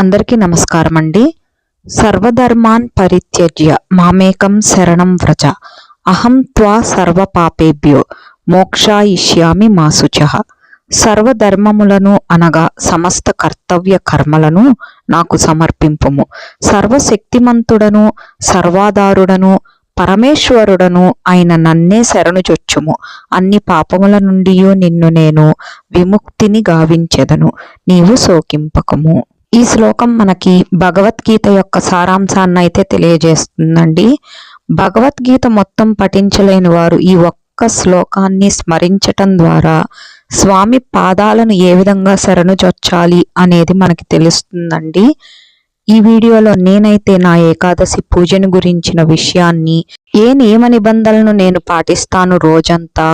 అందరికీ నమస్కారం అండి సర్వధర్మాన్ పరిత్యజ్య మామేకం శరణం వ్రజ. అహం త్వా సర్వ పాపేభ్యో మోక్షాయిష్యామి మాసుచ సర్వధర్మములను అనగా సమస్త కర్తవ్య కర్మలను నాకు సమర్పింపుము. సర్వశక్తిమంతుడను సర్వాధారుడను పరమేశ్వరుడను ఆయన నన్నే శరణుచొచ్చుము అన్ని పాపముల నుండి నిన్ను నేను విముక్తిని గావించెదను. నీవు శోకింపకము. ఈ శ్లోకం మనకి భగవద్గీత యొక్క సారాంశాన్ని అయితే తెలియజేస్తుందండి. భగవద్గీత మొత్తం పఠించలేని వారు ఈ ఒక్క శ్లోకాన్ని స్మరించటం ద్వారా స్వామి పాదాలను ఏ విధంగా శరణుజొచ్చాలి అనేది మనకి తెలుస్తుందండి. ఈ వీడియోలో నేనైతే నా ఏకాదశి పూజను గురించిన విషయాన్ని ఏ నియమ నిబంధనలను నేను పాటిస్తాను రోజంతా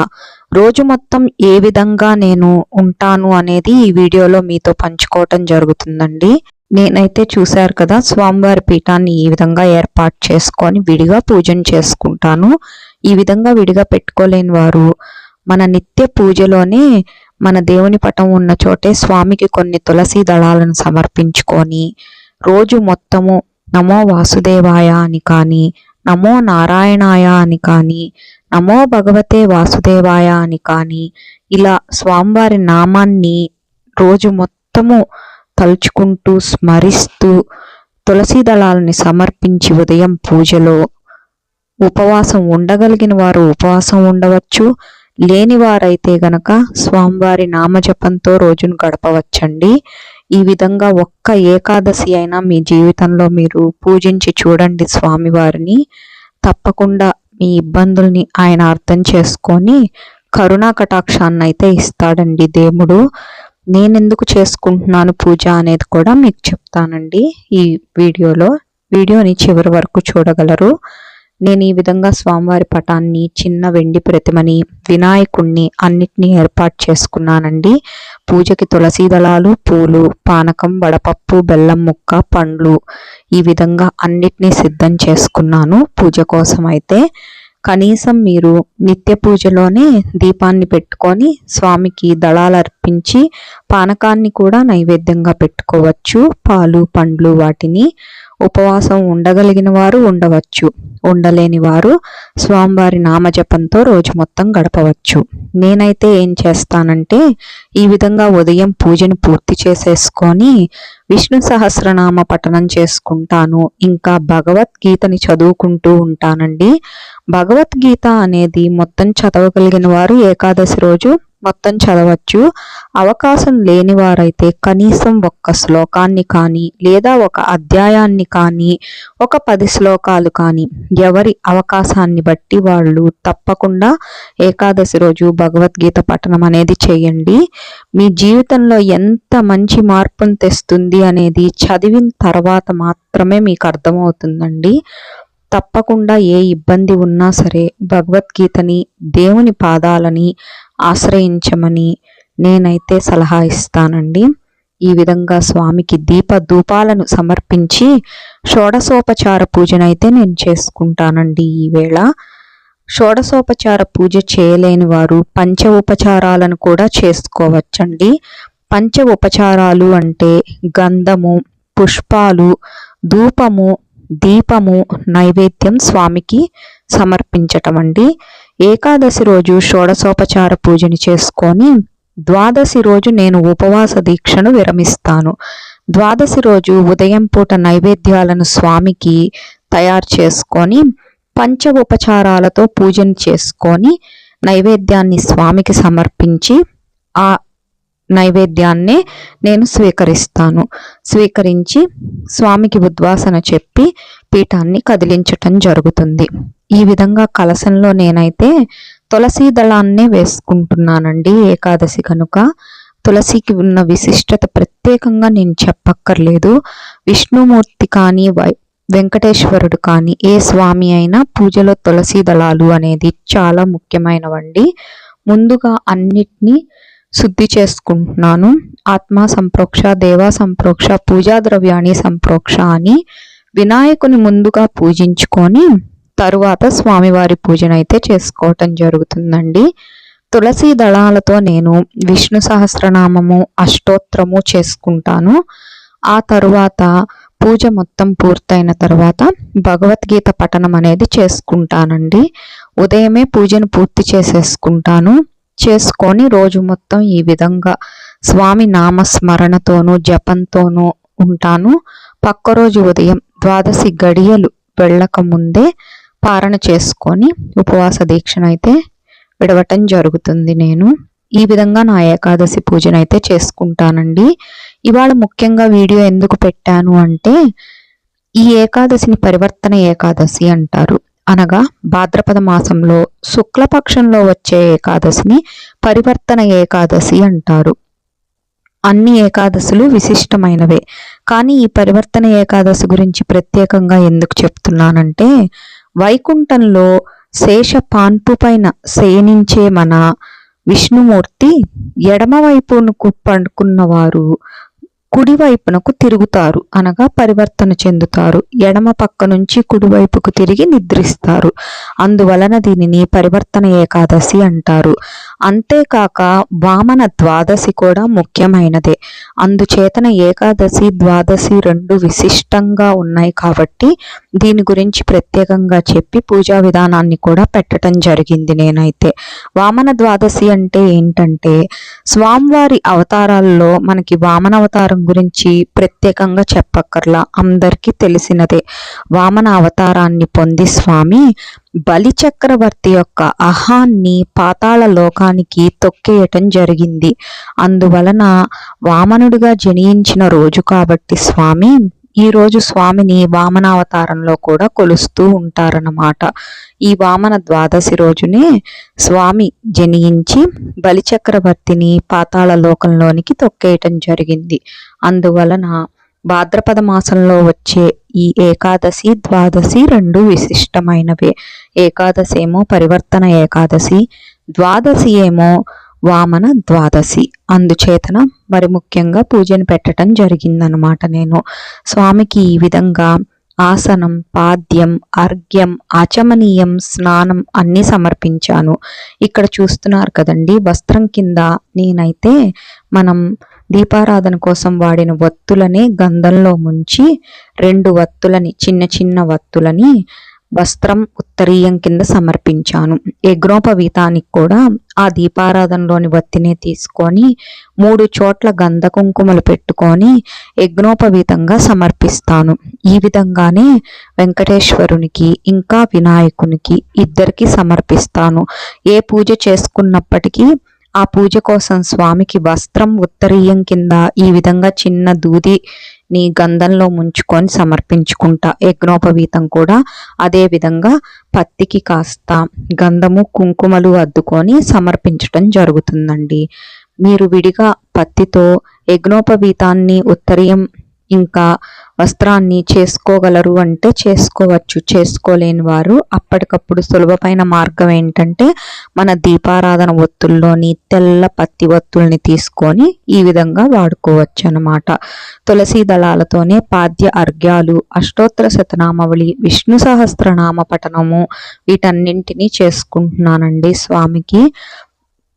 రోజు మొత్తం ఏ విధంగా నేను ఉంటాను అనేది ఈ వీడియోలో మీతో పంచుకోవటం జరుగుతుందండి. నేనైతే చూశారు కదా స్వామివారి పీఠాన్ని ఈ విధంగా ఏర్పాటు చేసుకొని విడిగా పూజను చేసుకుంటాను. ఈ విధంగా విడిగా పెట్టుకోలేని వారు మన నిత్య పూజలోనే మన దేవుని పటం ఉన్న చోటే స్వామికి కొన్ని తులసి దళాలను సమర్పించుకొని రోజు మొత్తము నమో వాసుదేవాయ అని కానీ నమో నారాయణాయ అని కానీ నమో భగవతే వాసుదేవాయ అని కానీ ఇలా స్వామివారి నామాన్ని రోజు మొత్తము తలుచుకుంటూ స్మరిస్తూ తులసి దళాలని సమర్పించి ఉదయం పూజలో ఉపవాసం ఉండగలిగిన వారు ఉపవాసం ఉండవచ్చు. లేని వారైతే గనక స్వామివారి నామజపంతో రోజును గడపవచ్చండి. ఈ విధంగా ఒక్క ఏకాదశి అయినా మీ జీవితంలో మీరు పూజించి చూడండి స్వామివారిని. తప్పకుండా మీ ఇబ్బందుల్ని ఆయన అర్థం చేసుకొని కరుణా కటాక్షాన్ని అయితే ఇస్తాడండి దేవుడు. నేనెందుకు చేసుకుంటున్నాను పూజ అనేది కూడా మీకు చెప్తానండి ఈ వీడియోలో. వీడియోని చివరి వరకు చూడగలరు. నేను ఈ విధంగా స్వామివారి పటాన్ని చిన్న వెండి ప్రతిమని వినాయకుణ్ణి అన్నిటినీ ఏర్పాటు చేసుకున్నానండి. పూజకి తులసి దళాలు పూలు పానకం వడపప్పు బెల్లం ముక్క పండ్లు ఈ విధంగా అన్నిటినీ సిద్ధం చేసుకున్నాను పూజ కోసం అయితే కనీసం మీరు నిత్య పూజలోనే దీపాన్ని పెట్టుకొని స్వామికి దళాలు అర్పించి పానకాన్ని కూడా నైవేద్యంగా పెట్టుకోవచ్చు. పాలు పండ్లు వాటిని ఉపవాసం ఉండగలిగిన వారు ఉండవచ్చు. ఉండలేని వారు స్వామివారి నామజపంతో రోజు మొత్తం గడపవచ్చు. నేనైతే ఏం చేస్తానంటే ఈ విధంగా ఉదయం పూజను పూర్తి చేసేసుకొని విష్ణు సహస్రనామ పఠనం చేసుకుంటాను. ఇంకా భగవద్గీతని చదువుకుంటూ ఉంటానండి. భగవద్గీత అనేది మొత్తం చదవగలిగిన వారు ఏకాదశి రోజు మొత్తం చదవచ్చు. అవకాశం లేని వారైతే కనీసం ఒక్క శ్లోకాన్ని కానీ లేదా ఒక అధ్యాయాన్ని కానీ ఒక పది శ్లోకాలు కానీ ఎవరి అవకాశాన్ని బట్టి వాళ్ళు తప్పకుండా ఏకాదశి రోజు భగవద్గీత పఠనం అనేది చేయండి. మీ జీవితంలో ఎంత మంచి మార్పును తెస్తుంది అనేది చదివిన తర్వాత మాత్రమే మీకు అర్థమవుతుందండి. తప్పకుండా ఏ ఇబ్బంది ఉన్నా సరే భగవద్గీతని దేవుని పాదాలని ఆశ్రయించమని నేనైతే సలహా ఇస్తానండి. ఈ విధంగా స్వామికి దీప ధూపాలను సమర్పించి షోడసోపచార పూజనైతే నేను చేసుకుంటానండి ఈవేళ షోడసోపచార పూజ చేయలేని వారు పంచ ఉపచారాలను కూడా చేసుకోవచ్చండి. పంచ ఉపచారాలు అంటే గంధము పుష్పాలు ధూపము దీపము నైవేద్యం స్వామికి సమర్పించటం అండి ఏకాదశి రోజు షోడసోపచార పూజని చేసుకొని ద్వాదశి రోజు నేను ఉపవాస దీక్షను విరమిస్తాను. ద్వాదశి రోజు ఉదయం పూట నైవేద్యాలను స్వామికి తయారు చేసుకొని పంచ ఉపచారాలతో పూజను చేసుకొని నైవేద్యాన్ని స్వామికి సమర్పించి ఆ నైవేద్యాన్నే నేను స్వీకరిస్తాను. స్వీకరించి స్వామికి ఉద్వాసన చెప్పి పీఠాన్ని కదిలించటం జరుగుతుంది. ఈ విధంగా కలశంలో నేనైతే తులసీ దళాన్నే వేసుకుంటున్నానండి ఏకాదశి కనుక. తులసికి ఉన్న విశిష్టత ప్రత్యేకంగా నేను చెప్పక్కర్లేదు. విష్ణుమూర్తి కానీ వై వెంకటేశ్వరుడు కానీ ఏ స్వామి అయినా పూజలో తులసి దళాలు అనేది చాలా ముఖ్యమైనవండి. ముందుగా అన్నిటినీ శుద్ధి చేసుకుంటున్నాను. ఆత్మ సంప్రోక్ష దేవా సంప్రోక్ష పూజా ద్రవ్యాన్ని సంప్రోక్ష అని వినాయకుని ముందుగా పూజించుకొని తరువాత స్వామివారి పూజనైతే చేసుకోవటం జరుగుతుందండి. తులసి దళాలతో నేను విష్ణు సహస్రనామము అష్టోత్రము చేసుకుంటాను. ఆ తరువాత పూజ మొత్తం పూర్తయిన తర్వాత భగవద్గీత పఠనం అనేది చేసుకుంటానండి. ఉదయమే పూజను పూర్తి చేసేసుకుంటాను. చేసుకొని రోజు మొత్తం ఈ విధంగా స్వామి నామస్మరణతోనూ జపంతోనూ ఉంటాను. పక్క రోజు ఉదయం ద్వాదశి గడియలు వెళ్ళక ముందే పారణ చేసుకొని ఉపవాస దీక్షను అయితే విడవటం జరుగుతుంది నేను. ఈ విధంగా నా ఏకాదశి పూజను అయితే చేసుకుంటానండి. ఇవాళ ముఖ్యంగా వీడియో ఎందుకు పెట్టాను అంటే ఈ ఏకాదశిని పరివర్తన ఏకాదశి అంటారు. అనగా భాద్రపద మాసంలో శుక్లపక్షంలో వచ్చే ఏకాదశిని పరివర్తన ఏకాదశి అంటారు. అన్ని ఏకాదశులు విశిష్టమైనవే. కానీ ఈ పరివర్తన ఏకాదశి గురించి ప్రత్యేకంగా ఎందుకు చెప్తున్నానంటే వైకుంఠంలో శేష పాన్పు పైన శయనించే మన విష్ణుమూర్తి ఎడమవైపును పండుకున్న వారు కుడివైపునకు తిరుగుతారు. అనగా పరివర్తన చెందుతారు. ఎడమ పక్క నుంచి కుడివైపుకు తిరిగి నిద్రిస్తారు. అందువలన దీనిని పరివర్తన ఏకాదశి అంటారు. అంతేకాక వామన ద్వాదశి కూడా ముఖ్యమైనదే. అందుచేతన ఏకాదశి ద్వాదశి రెండు విశిష్టంగా ఉన్నాయి కాబట్టి దీని గురించి ప్రత్యేకంగా చెప్పి పూజా విధానాన్ని కూడా పెట్టడం జరిగింది నేనైతే. వామన ద్వాదశి అంటే ఏంటంటే స్వామివారి అవతారాల్లో మనకి వామన అవతారం గురించి ప్రత్యేకంగా చెప్పక్కర్లా. అందరికీ తెలిసినదే. వామన అవతారాన్ని పొంది స్వామి బలి చక్రవర్తి యొక్క అహాన్ని పాతాళ లోకానికి తొక్కేయటం జరిగింది. అందువలన వామనుడిగా జనించిన రోజు కాబట్టి స్వామి ఈరోజు స్వామిని వామనావతారంలో కూడా కొలుస్తూ ఉంటారన్నమాట. ఈ వామన ద్వాదశి రోజునే స్వామి జనించి బలిచక్రవర్తిని పాతాళ లోకంలోనికి తొక్కేయటం జరిగింది. అందువలన భాద్రపద మాసంలో వచ్చే ఈ ఏకాదశి ద్వాదశి రెండు విశిష్టమైనవే. ఏకాదశి ఏమో పరివర్తన ఏకాదశి ద్వాదశి ఏమో వామన ద్వాదశి. అందుచేతన మరి ముఖ్యంగా పూజను పెట్టడం జరిగిందనమాట నేను. స్వామికి ఈ విధంగా ఆసనం పాద్యం అర్ఘ్యం ఆచమనీయం స్నానం అన్నీ సమర్పించాను. ఇక్కడ చూస్తున్నారు కదండి వస్త్రం కింద నేనైతే మనం దీపారాధన కోసం వాడిన వత్తులనే గంధంలో ముంచి రెండు వత్తులని చిన్న చిన్న వత్తులని వస్త్రం ఉత్తరీయం కింద సమర్పించాను. యజ్ఞోపవీతానికి కూడా ఆ దీపారాధనలోని వత్తినే తీసుకొని మూడు చోట్ల గంధ కుంకుమలు పెట్టుకొని యజ్ఞోపవీతంగా సమర్పిస్తాను. ఈ విధంగానే వెంకటేశ్వరునికి ఇంకా వినాయకునికి ఇద్దరికి సమర్పిస్తాను. ఏ పూజ చేసుకున్నప్పటికీ ఆ పూజ కోసం స్వామికి వస్త్రం ఉత్తరీయం కింద ఈ విధంగా చిన్న దూది నీ గంధంలో ముంచుకొని సమర్పించుకుంటా. యజ్ఞోపవీతం కూడా అదే విధంగా పత్తికి కాస్త గంధము కుంకుమలు అద్దుకొని సమర్పించటం జరుగుతుందండి. మీరు విడిగా పత్తితో యజ్ఞోపవీతాన్ని ఉత్తరీయం ఇంకా వస్త్రాన్ని చేసుకోగలరు అంటే చేసుకోవచ్చు. చేసుకోలేని వారు అప్పటికప్పుడు సులభమైన మార్గం ఏంటంటే మన దీపారాధన ఒత్తుల్లోని తెల్ల పత్తి ఒత్తుల్ని తీసుకొని ఈ విధంగా వాడుకోవచ్చు అనమాట తులసి దళాలతోనే పాద్య అర్ఘ్యాలు అష్టోత్తర శతనామవళి విష్ణు సహస్రనామ పఠనము వీటన్నింటినీ చేసుకుంటున్నానండి స్వామికి.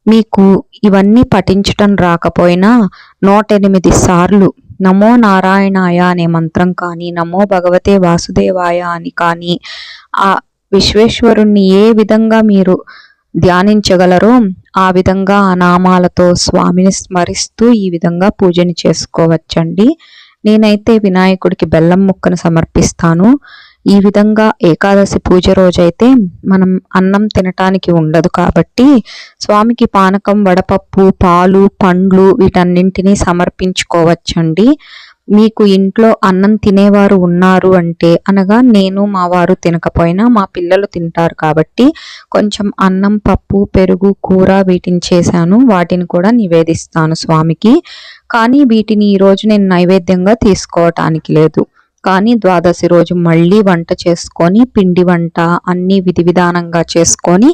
మీకు ఇవన్నీ పఠించటం రాకపోయినా నూట ఎనిమిది సార్లు నమో నారాయణాయ అనే మంత్రం కానీ నమో భగవతే వాసుదేవాయ అని కానీ ఆ విశ్వేశ్వరుణ్ణి ఏ విధంగా మీరు ధ్యానించగలరో ఆ విధంగా ఆ నామాలతో స్వామిని స్మరిస్తూ ఈ విధంగా పూజని చేసుకోవచ్చండి. నేనైతే వినాయకుడికి బెల్లం ముక్కను సమర్పిస్తాను. ఈ విధంగా ఏకాదశి పూజ రోజైతే మనం అన్నం తినటానికి ఉండదు కాబట్టి స్వామికి పానకం వడపప్పు పాలు పండ్లు వీటన్నింటినీ సమర్పించుకోవచ్చండి. మీకు ఇంట్లో అన్నం తినేవారు ఉన్నారు అంటే అనగా నేను మా వారు తినకపోయినా మా పిల్లలు తింటారు కాబట్టి కొంచెం అన్నం పప్పు పెరుగు కూర వీటిని చేశాను. వాటిని కూడా నివేదిస్తాను స్వామికి. కానీ వీటిని ఈరోజు నేను నైవేద్యంగా తీసుకోవటానికి లేదు. కానీ ద్వాదశి రోజు మళ్ళీ వంట చేసుకొని పిండి వంట అన్నీ విధి విధానంగా చేసుకొని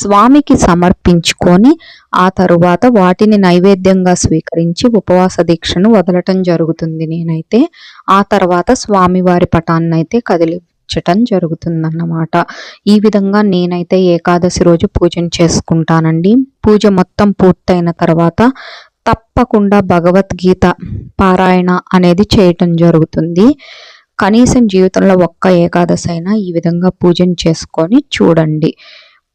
స్వామికి సమర్పించుకొని ఆ తరువాత వాటిని నైవేద్యంగా స్వీకరించి ఉపవాస దీక్షను వదలటం జరుగుతుంది నేనైతే. ఆ తర్వాత స్వామివారి పటాన్ని అయితే కదిలించటం జరుగుతుందన్నమాట. ఈ విధంగా నేనైతే ఏకాదశి రోజు పూజను చేసుకుంటానండి. పూజ మొత్తం పూర్తయిన తర్వాత తప్పకుండా భగవద్గీత పారాయణ అనేది చేయటం జరుగుతుంది. కనీసం జీవితంలో ఒక్క ఏకాదశి అయినా ఈ విధంగా పూజను చేసుకొని చూడండి.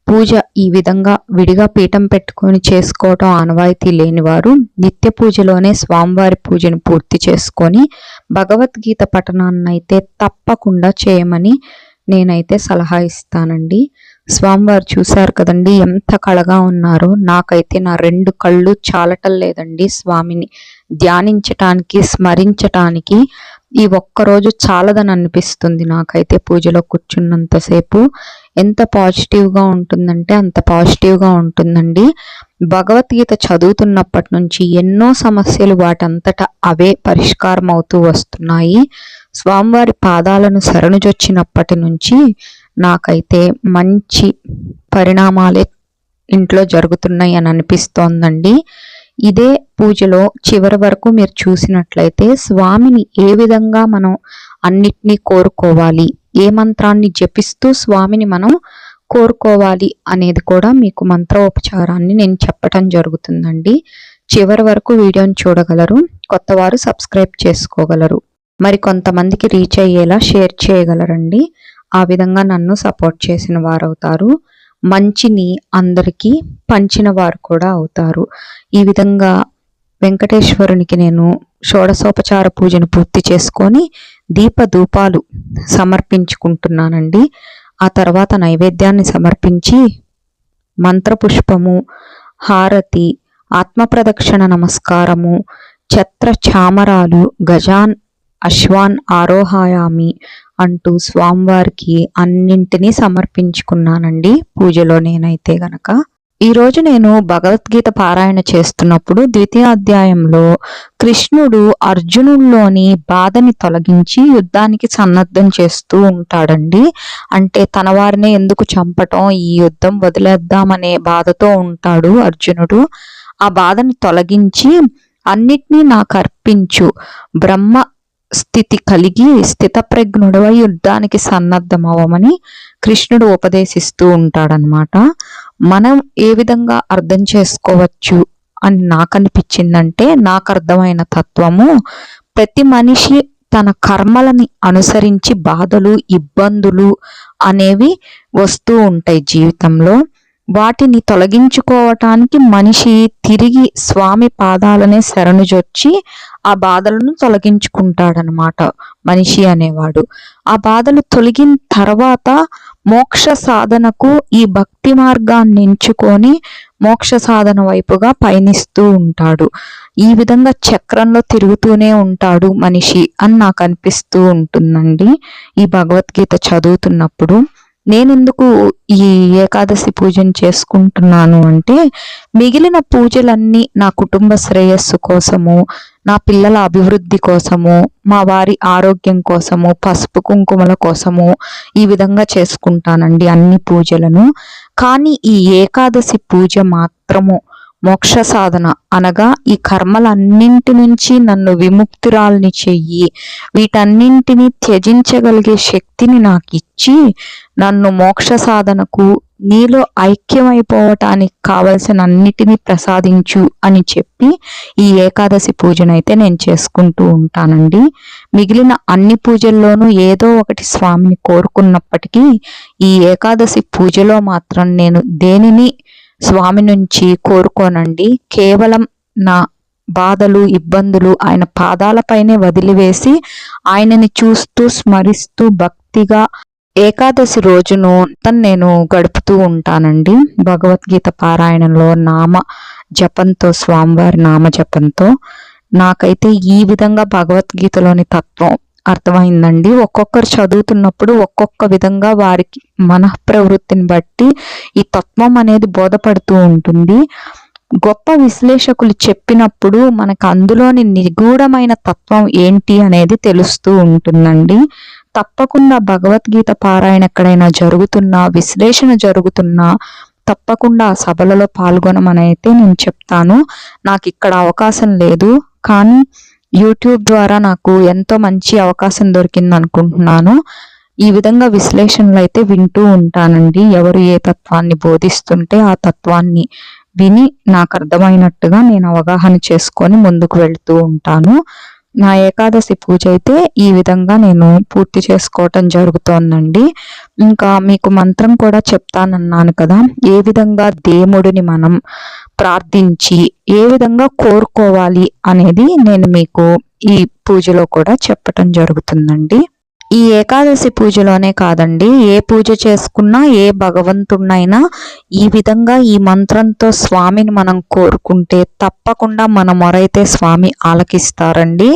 పూజ ఈ విధంగా విడిగా పీఠం పెట్టుకొని చేసుకోవటం ఆనవాయితీ లేనివారు నిత్య పూజలోనే స్వామివారి పూజను పూర్తి చేసుకొని భగవద్గీత పఠనాన్నైతే తప్పకుండా చేయమని నేనైతే సలహా ఇస్తానండి. స్వామివారు చూశారు కదండి ఎంత కళగా ఉన్నారో. నాకైతే నా రెండు కళ్ళు చాలటం లేదండి స్వామిని ధ్యానించటానికి స్మరించటానికి. ఈ ఒక్కరోజు చాలదని అనిపిస్తుంది నాకైతే పూజలో కూర్చున్నంతసేపు ఎంత పాజిటివ్గా ఉంటుందంటే అంత పాజిటివ్గా ఉంటుందండి. భగవద్గీత చదువుతున్నప్పటి నుంచి ఎన్నో సమస్యలు వాటంతట అవే పరిష్కారం అవుతూ వస్తున్నాయి. స్వామివారి పాదాలను శరణుజొచ్చినప్పటి నుంచి నాకైతే మంచి పరిణామాలే ఇంట్లో జరుగుతున్నాయి అని అనిపిస్తోందండి. ఇదే పూజలో చివరి వరకు మీరు చూసినట్లయితే స్వామిని ఏ విధంగా మనం అన్నిటినీ కోరుకోవాలి ఏ మంత్రాన్ని జపిస్తూ స్వామిని మనం కోరుకోవాలి అనేది కూడా మీకు మంత్రోపచారాన్ని నేను చెప్పటం జరుగుతుందండి. చివరి వరకు వీడియోని చూడగలరు కొత్తవారు సబ్స్క్రైబ్ చేసుకోగలరు. మరి కొంతమందికి రీచ్ అయ్యేలా షేర్ చేయగలరండి. ఆ విధంగా నన్ను సపోర్ట్ చేసిన వారు అవుతారు మంచిని అందరికీ పంచిన వారు కూడా అవుతారు. ఈ విధంగా వెంకటేశ్వరునికి నేను షోడసోపచార పూజను పూర్తి చేసుకొని దీపధూపాలు సమర్పించుకుంటున్నానండి. ఆ తర్వాత నైవేద్యాన్ని సమర్పించి మంత్రపుష్పము హారతి ఆత్మప్రదక్షిణ నమస్కారము ఛత్ర చామరాలు గజాన్ అశ్వాన్ ఆరోహాయామి అంటూ స్వామివారికి అన్నింటినీ సమర్పించుకున్నానండి పూజలో నేనైతే గనక. ఈరోజు నేను భగవద్గీత పారాయణ చేస్తున్నప్పుడు ద్వితీయ అధ్యాయంలో కృష్ణుడు అర్జునుల్లోని బాధని తొలగించి యుద్ధానికి సన్నద్ధం చేస్తూ ఉంటాడండి. అంటే తన వారిని ఎందుకు చంపటం ఈ యుద్ధం వదిలేద్దామనే బాధతో ఉంటాడు అర్జునుడు. ఆ బాధని తొలగించి అన్నిటినీ నాకు అర్పించు. బ్రహ్మ స్థితి కలిగి స్థితప్రజ్ఞుడవై యుద్ధానికి సన్నద్ధమవమని కృష్ణుడు ఉపదేశిస్తూ ఉంటాడనమాట మనం ఏ విధంగా అర్థం చేసుకోవచ్చు అని నాకు అనిపించిందంటే నాకు అర్థమైన తత్వము ప్రతి మనిషి తన కర్మలని అనుసరించి బాధలు ఇబ్బందులు అనేవి వస్తూ ఉంటాయి జీవితంలో. వాటిని తొలగించుకోవటానికి మనిషి తిరిగి స్వామి పాదాలనే శరణుజొచ్చి ఆ బాధలను తొలగించుకుంటాడనమాట మనిషి అనేవాడు. ఆ బాధలు తొలగిన తర్వాత మోక్ష సాధనకు ఈ భక్తి మార్గాన్ని ఎంచుకొని మోక్ష సాధన వైపుగా పయనిస్తూ ఉంటాడు. ఈ విధంగా చక్రంలో తిరుగుతూనే ఉంటాడు మనిషి అని నాకు అనిపిస్తూ ఉంటుందండి. ఈ భగవద్గీత చదువుతున్నప్పుడు నేనెందుకు ఈ ఏకాదశి పూజను చేసుకుంటున్నాను అంటే మిగిలిన పూజలన్నీ నా కుటుంబ శ్రేయస్సు కోసము నా పిల్లల అభివృద్ధి కోసము మా వారి ఆరోగ్యం కోసము పసుపు కుంకుమల కోసము ఈ విధంగా చేసుకుంటానండి అన్ని పూజలను. కానీ ఈ ఏకాదశి పూజ మాత్రము మోక్ష సాధన అనగా ఈ కర్మలన్నింటి నుంచి నన్ను విముక్తురాల్ని చెయ్యి. వీటన్నింటినీ త్యజించగలిగే శక్తిని నాకు ఇచ్చి నన్ను మోక్ష సాధనకు నీలో ఐక్యమైపోవటానికి కావలసిన అన్నిటినీ ప్రసాదించు అని చెప్పి ఈ ఏకాదశి పూజనైతే నేను చేసుకుంటూ ఉంటానండి. మిగిలిన అన్ని పూజల్లోనూ ఏదో ఒకటి స్వామిని కోరుకున్నప్పటికీ ఈ ఏకాదశి పూజలో మాత్రం నేను దేనిని స్వామి నుంచి కోరుకోనండి. కేవలం నా బాధలు ఇబ్బందులు ఆయన పాదాలపైనే వదిలివేసి ఆయనని చూస్తూ స్మరిస్తూ భక్తిగా ఏకాదశి రోజును నేను గడుపుతూ ఉంటానండి. భగవద్గీత పారాయణంలో నామ జపంతో స్వామివారి నామ జపంతో నాకైతే ఈ విధంగా భగవద్గీతలోని తత్వం అర్థమైందండి. ఒక్కొక్కరు చదువుతున్నప్పుడు ఒక్కొక్క విధంగా వారికి మన ప్రవృత్తిని బట్టి ఈ తత్వం అనేది బోధపడుతూ ఉంటుంది. గొప్ప విశ్లేషకులు చెప్పినప్పుడు మనకు అందులోని నిగూఢమైన తత్వం ఏంటి అనేది తెలుస్తూ ఉంటుందండి. తప్పకుండా భగవద్గీత పారాయణ ఎక్కడైనా జరుగుతున్నా విశ్లేషణ జరుగుతున్నా తప్పకుండా ఆ సభలలో పాల్గొనమని అయితే నేను చెప్తాను. నాకు ఇక్కడ అవకాశం లేదు. కానీ యూట్యూబ్ ద్వారా నాకు ఎంతో మంచి అవకాశం దొరికింది అనుకుంటున్నాను ఈ విధంగా విశ్లేషణలు అయితే వింటూ ఉంటానండి. ఎవరు ఏ తత్వాన్ని బోధిస్తుంటే ఆ తత్వాన్ని విని నాకు అర్థమైనట్టుగా నేను అవగాహన చేసుకొని ముందుకు వెళ్తూ ఉంటాను. నా ఏకాదశి పూజ అయితే ఈ విధంగా నేను పూర్తి చేసుకోవటం జరుగుతోందండి. ఇంకా మీకు మంత్రం కూడా చెప్తానన్నాను కదా ఏ విధంగా దేవుడిని మనం ప్రార్థించి ఏ విధంగా కోరుకోవాలి అనేది నేను మీకు ఈ పూజలో కూడా చెప్పటం జరుగుతుందండి. ఈ ఏకాదశి పూజలోనే కాదండి ఏ పూజ చేసుకున్నా ఏ భగవంతుడినైనా ఈ విధంగా ఈ మంత్రంతో స్వామిని మనం కోరుకుంటే తప్పకుండా మన మొరైతే స్వామి ఆలకిస్తారండి.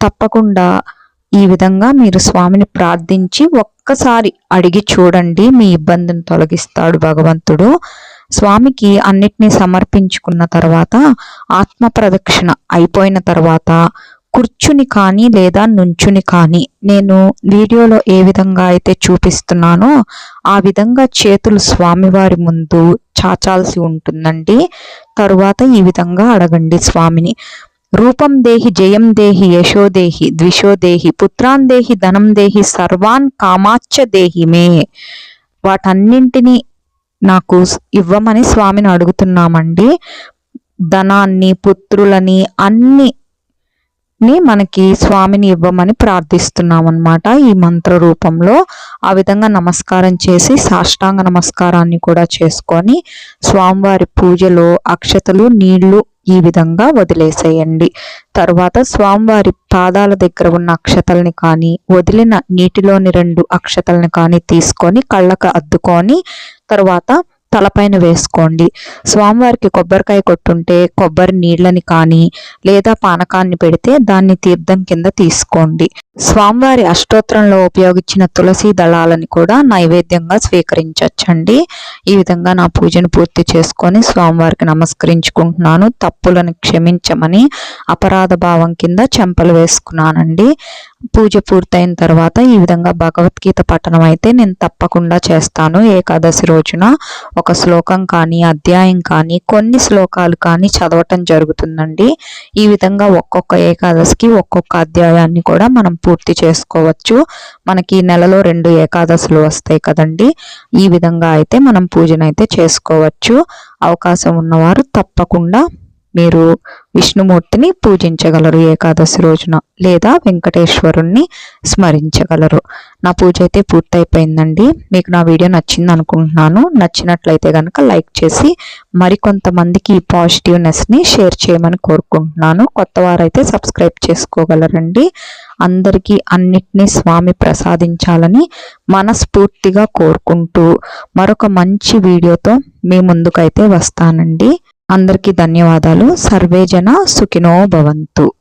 తప్పకుండా ఈ విధంగా మీరు స్వామిని ప్రార్థించి ఒక్కసారి అడిగి చూడండి మీ ఇబ్బందిని తొలగిస్తాడు భగవంతుడు. స్వామికి అన్నిటినీ సమర్పించుకున్న తర్వాత ఆత్మ ప్రదక్షిణ అయిపోయిన తర్వాత కూర్చుని కానీ లేదా నుంచుని కానీ నేను వీడియోలో ఏ విధంగా అయితే చూపిస్తున్నానో ఆ విధంగా చేతులు స్వామివారి ముందు చాచాల్సి ఉంటుందండి. తరువాత ఈ విధంగా అడగండి స్వామిని. రూపం దేహి జయం దేహి యశోదేహి ద్విషోదేహి పుత్రాన్ దేహి ధనం దేహి సర్వాన్ కామాచ్చ దేహిమే వాటన్నింటినీ నాకు ఇవ్వమని స్వామిని అడుగుతున్నామండి. ధనాన్ని పుత్రులని అన్ని ని మనకి స్వామిని ఇవ్వమని ప్రార్థిస్తున్నాం అనమాట ఈ మంత్ర రూపంలో ఆ విధంగా నమస్కారం చేసి సాష్టాంగ నమస్కారాన్ని కూడా చేసుకొని స్వామివారి పూజలో అక్షతలు నీళ్ళు ఈ విధంగా వదిలేసేయండి. తర్వాత స్వామివారి పాదాల దగ్గర ఉన్న అక్షతల్ని కానీ వదిలిన నీటిలోని రెండు అక్షతల్ని కానీ తీసుకొని కళ్ళకు అద్దుకొని తర్వాత తలపైన వేసుకోండి. స్వామివారికి కొబ్బరికాయ కొట్టుంటే కొబ్బరి నీళ్ళని కానీ లేదా పానకాన్ని పెడితే దాన్ని తీర్థం కింద తీసుకోండి. స్వామివారి అష్టోత్తరంలో ఉపయోగించిన తులసి దళాలను కూడా నైవేద్యంగా స్వీకరించవచ్చండి ఈ విధంగా నా పూజను పూర్తి చేసుకొని స్వామివారికి నమస్కరించుకుంటున్నాను. తప్పులను క్షమించమని అపరాధ భావం కింద చెంపలు వేసుకున్నానండి. పూజ పూర్తయిన తర్వాత ఈ విధంగా భగవద్గీత పఠనం అయితే నేను తప్పకుండా చేస్తాను. ఏకాదశి రోజున ఒక శ్లోకం కానీ అధ్యాయం కానీ కొన్ని శ్లోకాలు కానీ చదవటం జరుగుతుందండి. ఈ విధంగా ఒక్కొక్క ఏకాదశికి ఒక్కొక్క అధ్యాయాన్ని కూడా మనం పూర్తి చేసుకోవచ్చు. మనకి నెలలో రెండు ఏకాదశులు వస్తాయి కదండి. ఈ విధంగా అయితే మనం పూజనైతే చేసుకోవచ్చు. అవకాశం ఉన్నవారు తప్పకుండా మీరు విష్ణుమూర్తిని పూజించగలరు ఏకాదశి రోజున లేదా వెంకటేశ్వరుణ్ణి స్మరించగలరు. నా పూజ అయితే పూర్తయిపోయిందండి. మీకు నా వీడియో నచ్చింది అనుకుంటున్నాను నచ్చినట్లయితే కనుక లైక్ చేసి మరికొంతమందికి ఈ పాజిటివ్నెస్ని షేర్ చేయమని కోరుకుంటున్నాను. కొత్త వారైతే సబ్స్క్రైబ్ చేసుకోగలరండి. అందరికీ అన్నిటినీ స్వామి ప్రసాదించాలని మనస్ఫూర్తిగా కోరుకుంటూ మరొక మంచి వీడియోతో మీ ముందుకైతే వస్తానండి. అందరికీ ధన్యవాదాలు. సర్వేజన సుఖినో భవంతు.